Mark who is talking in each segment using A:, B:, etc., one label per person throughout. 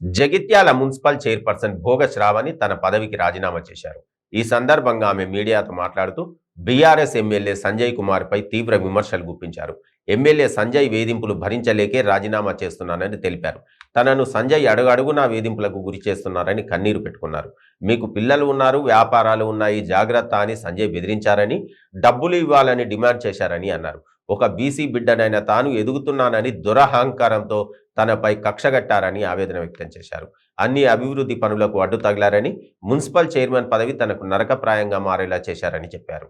A: Jagtial municipal chairperson భోగ శ్రావణి తన పదవికి రాజీనామా చేశారు. ఈ సందర్భంగా ఆమె మీడియాతో మాట్లాడుతూ బీఆర్ఎస్ ఎమ్మెల్యే సంజయ్ కుమార్పై తీవ్ర విమర్శలు గుప్పించారు. ఎమ్మెల్యే సంజయ్ వేధింపులు భరించలేకే రాజీనామా చేస్తున్నానని తెలిపారు. తనను సంజయ్ అడుగడుగునా వేధింపులకు గురి చేస్తున్నారని కన్నీరు పెట్టుకున్నారు. మీకు పిల్లలు ఉన్నారు వ్యాపారాలు ఉన్నాయి జాగ్రత్త అని సంజయ్ బెదిరించారని డబ్బులు ఇవ్వాలని డిమాండ్ చేశారని అన్నారు. ఒక బీసీ బిడ్డనైనా తాను ఎదుగుతున్నానని దురహంకారంతో తనపై కక్షగట్టారని ఆవేదన వ్యక్తం చేశారు. అన్ని అభివృద్ధి పనులకు అడ్డు తగిలారని మున్సిపల్ చైర్మన్ పదవి తనకు నరకప్రాయంగా మారేలా చేశారని చెప్పారు.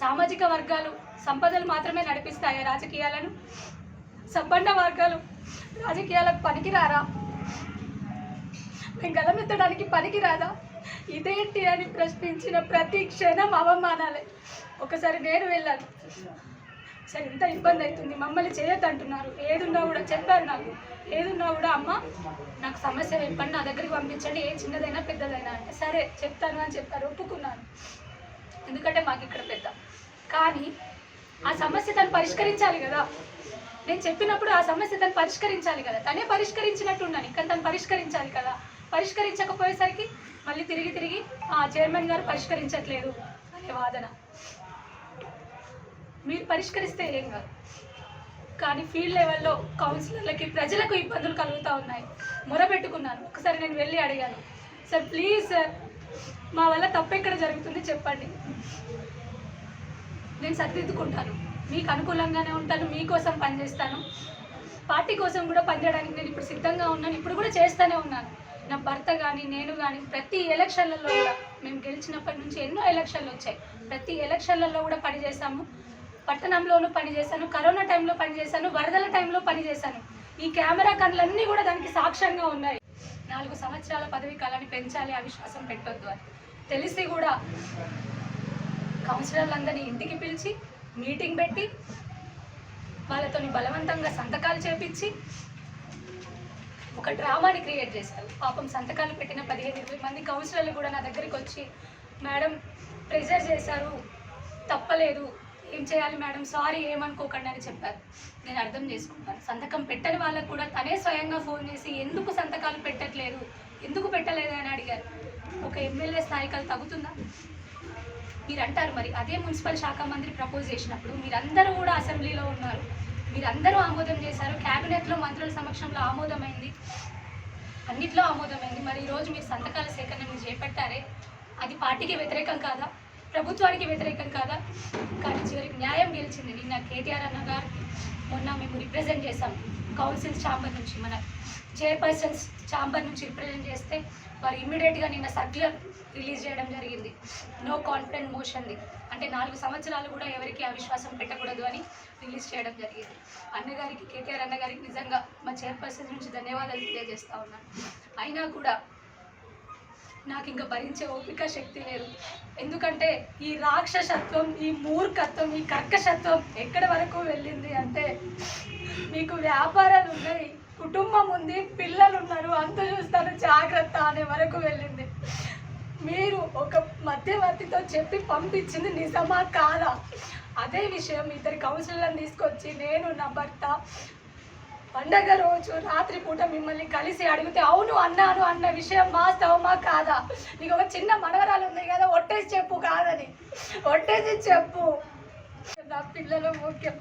B: సామాజిక వర్గాలు సంపదలు మాత్రమే నడిపిస్తాయా రాజకీయాలను? సంపన్న వర్గాలు రాజకీయాలకు పనికిరారా? మేము గలమెత్తడానికి పనికిరాదా? ఇదేంటి అని ప్రశ్నించిన ప్రతి క్షణం అవమానాలే. ఒకసారి నేను వెళ్ళాను సరే ఇంత ఇబ్బంది అవుతుంది. మమ్మల్ని చేయొద్దంటున్నారు. ఏదున్నా కూడా చెప్పారు నాకు. ఏదున్నా కూడా అమ్మ నాకు సమస్య చెప్పండి నా దగ్గరికి పంపించండి. ఏ చిన్నదైనా పెద్దదైనా అంటే సరే చెప్తాను అని చెప్పారు ఒప్పుకున్నాను. ఎందుకంటే మాకు ఇక్కడ పెద్ద. కానీ ఆ సమస్య తను పరిష్కరించాలి కదా. నేను చెప్పినప్పుడు ఆ సమస్య తను పరిష్కరించాలి కదా. తనే పరిష్కరించినట్టు ఉన్నాను. ఇంకా తను పరిష్కరించాలి కదా. పరిష్కరించకపోయేసరికి మళ్ళీ తిరిగి తిరిగి ఆ చైర్మన్ గారు పరిష్కరించట్లేదు. అనే వాదన. మీరు పరిష్కరిస్తే ఏం కాదు. కానీ ఫీల్డ్ లెవెల్లో కౌన్సిలర్లకి ప్రజలకు ఇబ్బందులు కలుగుతూ ఉన్నాయి. మొరబెట్టుకున్నాను ఒకసారి నేను వెళ్ళి అడిగాను. సార్ ప్లీజ్ సార్ మా వల్ల తప్పు ఎక్కడ జరుగుతుంది చెప్పండి. నేను సరిదిద్దుకుంటాను. మీకు అనుకూలంగానే ఉంటాను మీకోసం పనిచేస్తాను. పార్టీ కోసం కూడా పనిచేయడానికి నేను ఇప్పుడు సిద్ధంగా ఉన్నాను. ఇప్పుడు కూడా చేస్తూనే ఉన్నాను. నా భర్త కానీ నేను కానీ ప్రతి ఎలక్షన్లలో కూడా మేము గెలిచినప్పటి నుంచి ఎన్నో ఎలక్షన్లు వచ్చాయి. ప్రతి ఎలక్షన్లలో కూడా పనిచేశాము పట్టణంలోనూ పనిచేశాను కరోనా టైంలో పనిచేశాను వరదల టైంలో పనిచేశాను ఈ కెమెరా కళ్ళన్నీ కూడా దానికి సాక్ష్యంగా ఉన్నాయి. నాలుగు సంవత్సరాల పదవి కాలాన్ని పెంచాలి అవిశ్వాసం పెట్టొద్దు అని. తెలిసి కూడా కౌన్సిలర్లందరినీ ఇంటికి పిలిచి మీటింగ్ పెట్టి వాళ్ళతోని బలవంతంగా సంతకాలు చేపించి ఒక డ్రామాని క్రియేట్ చేశారు. పాపం సంతకాలు పెట్టిన పదిహేను ఇరవై మంది కౌన్సిలర్లు కూడా నా దగ్గరికి వచ్చి మేడం ప్రెజర్ చేశారు తప్పలేదు ఏం చేయాలి మేడం? సారీ ఏమనుకోకండి అని చెప్పారు. నేను అర్థం చేసుకుంటాను. సంతకం పెట్టని వాళ్ళకు కూడా తనే స్వయంగా ఫోన్ చేసి ఎందుకు సంతకాలు పెట్టట్లేదు? ఎందుకు పెట్టలేదు? అని అడిగారు. ఒక ఎమ్మెల్యే స్థాయికి అది తగ్గుతుందా? మీరు అంటారు మరి. అదే మున్సిపల్ శాఖ మంత్రి ప్రపోజ్ చేసినప్పుడు మీరందరూ కూడా అసెంబ్లీలో ఉన్నారు. మీరందరూ ఆమోదం చేశారు. క్యాబినెట్లో మంత్రుల సమక్షంలో ఆమోదమైంది. అన్నిట్లో ఆమోదమైంది. మరి ఈరోజు మీరు సంతకాల సేకరణ మీరు చేపట్టారే? అది పార్టీకి వ్యతిరేకం కాదా? ప్రభుత్వానికి వ్యతిరేకం కాదా? కానీ చివరికి న్యాయం గెలిచింది నిన్న కేటీఆర్ అన్న గారు మొన్న మేము రిప్రజెంట్ చేశాం కౌన్సిల్ ఛాంబర్ నుంచి. మన చైర్పర్సన్స్ ఛాంబర్ నుంచి రిప్రజెంట్ చేస్తే వారు ఇమ్మీడియట్గా నిన్న సర్క్యులర్ రిలీజ్ చేయడం జరిగింది. నో కాన్ఫిడెంట్ మోషన్ది అంటే నాలుగు సంవత్సరాలు కూడా ఎవరికి అవిశ్వాసం పెట్టకూడదు అని రిలీజ్ చేయడం జరిగింది. అన్నగారికి కేటీఆర్ అన్నగారికి నిజంగా మా చైర్పర్సన్ నుంచి ధన్యవాదాలు తెలియజేస్తా ఉన్నాను అయినా కూడా నాకు ఇంకా భరించే ఓపిక శక్తి లేదు. ఎందుకంటే ఈ రాక్షసత్వం ఈ మూర్ఖత్వం ఈ కర్కశత్వం ఎక్కడ వరకు వెళ్ళింది అంటే మీకు వ్యాపారాలు ఉన్నాయి కుటుంబం ఉంది పిల్లలు ఉన్నారు అంత చూస్తాను జాగ్రత్త అనే వరకు వెళ్ళింది. మీరు ఒక మధ్యవర్తితో చెప్పి పంపించింది నిజమా కాదా? అదే విషయం ఇద్దరు కౌన్సిలర్లను తీసుకొచ్చి నేను నా భర్త పండగ రోజు రాత్రి పూట మిమ్మల్ని కలిసి అడిగితే అవును అన్నాను అన్న విషయం వాస్తవమా కాదా? నీకు ఒక చిన్న మనవరాలు ఉంది కదా ఒట్టేసి చెప్పు కాదని. ఒట్టేసి చెప్పు. నా పిల్లలు ముఖ్యం.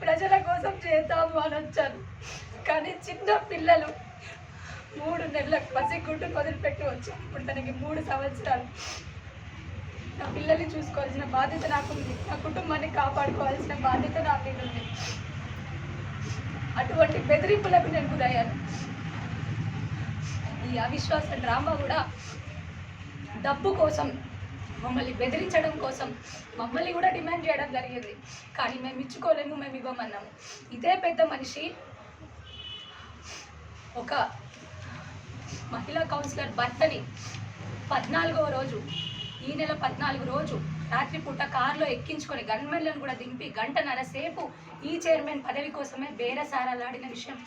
B: ప్రజల కోసం చేద్దాము అని వచ్చాను. కానీ చిన్న పిల్లలు మూడు నెలలకు పసిగుడ్డు వదిలిపెట్టి వచ్చి ఇప్పుడు తనకి మూడు సంవత్సరాలు. నా పిల్లల్ని చూసుకోవాల్సిన బాధ్యత నాకుంది. నా కుటుంబాన్ని కాపాడుకోవాల్సిన బాధ్యత నా మీద ఉంది. అటువంటి బెదిరింపులకు నేను గురయ్యాను. ఈ అవిశ్వాస డ్రామా కూడా డబ్బు కోసం మమ్మల్ని బెదిరించడం కోసం మమ్మల్ని కూడా డిమాండ్ చేయడం జరిగింది. కానీ మేము ఇచ్చుకోలేము మేము ఇవ్వమన్నాము. ఇదే పెద్ద మనిషి ఒక మహిళా కౌన్సిలర్ భర్తని పద్నాలుగవ రోజు ఈ నెల పద్నాలుగు రోజు రాత్రిపూట కారులో ఎక్కించుకొని గన్మెన్లను కూడా దింపి గంటన్నర సేపు ఈ చైర్మన్ పదవి కోసమే బేరసారాలాడిన విషయం.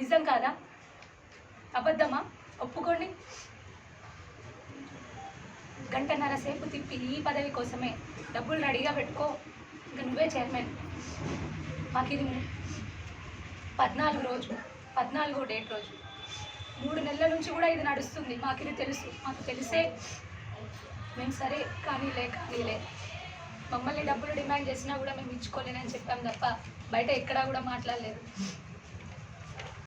B: నిజం కాదా? అబద్ధమా? ఒప్పుకోండి. గంటన్నర సేపు తిప్పి ఈ పదవి కోసమే డబ్బులు రెడీగా పెట్టుకో. ఇంకా నువ్వే చైర్మన్. మాకు ఇది పద్నాలుగు రోజు పద్నాలుగో డేట్ రోజు. మూడు నెలల నుంచి కూడా ఇది నడుస్తుంది. మాకు ఇది తెలుసు. మాకు తెలిసే మేము సరే కానీలే కానీలే మమ్మల్ని డబ్బులు డిమాండ్ చేసినా కూడా మేము ఇచ్చుకోలేనని చెప్పాం తప్ప బయట ఎక్కడా కూడా మాట్లాడలేదు.